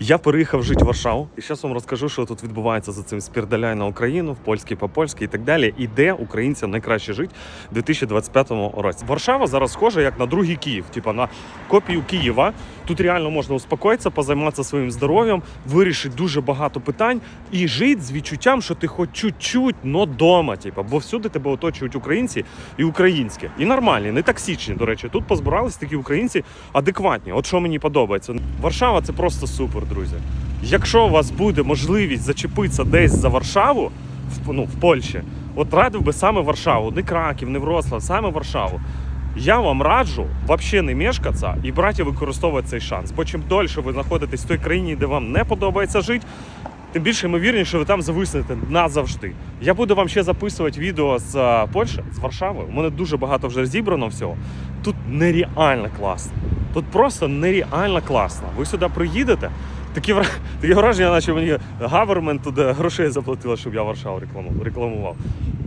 Я переїхав жити в Варшаву, і зараз вам розкажу, що тут відбувається за цим спірдаляй на Україну, в польський по польськи і так далі. І де українцям найкраще жити в 2025 році. Варшава зараз схожа як на другий Київ, типа на копію Києва. Тут реально можна успокоїтися, позайматися своїм здоров'ям, вирішити дуже багато питань і жити з відчуттям, що ти хоч чуть-чуть, но дома. Типа, бо всюди тебе оточують українці і українське. І нормальні, не токсичні, до речі. Тут позбирались такі українці адекватні. От що мені подобається. Варшава це просто супер, друзі. Якщо у вас буде можливість зачепитися десь за Варшаву, в, ну, в Польщі, от радив би саме Варшаву, не Краків, не Вроцлав, саме Варшаву. Я вам раджу взагалі не мешкатися і брати використовувати цей шанс. Бо чим дольше ви знаходитесь в той країні, де вам не подобається жити, тим більше ймовірніше, що ви там зависнете назавжди. Я буду вам ще записувати відео з е, Польщі, з Варшави. У мене дуже багато вже зібрано всього. Тут нереально класно. Тут просто нереально класно. Ви сюди приїдете. Такі, такі враження, наче мені гавермент туди грошей заплатила, щоб я Варшаву рекламу- рекламував.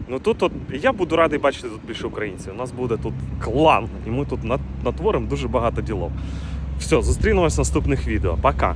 Ну тут от, я буду радий бачити тут більше українців. У нас буде тут клан, і ми тут нат- натворимо дуже багато ділок. Все, зустрінемось в наступних відео. Пока.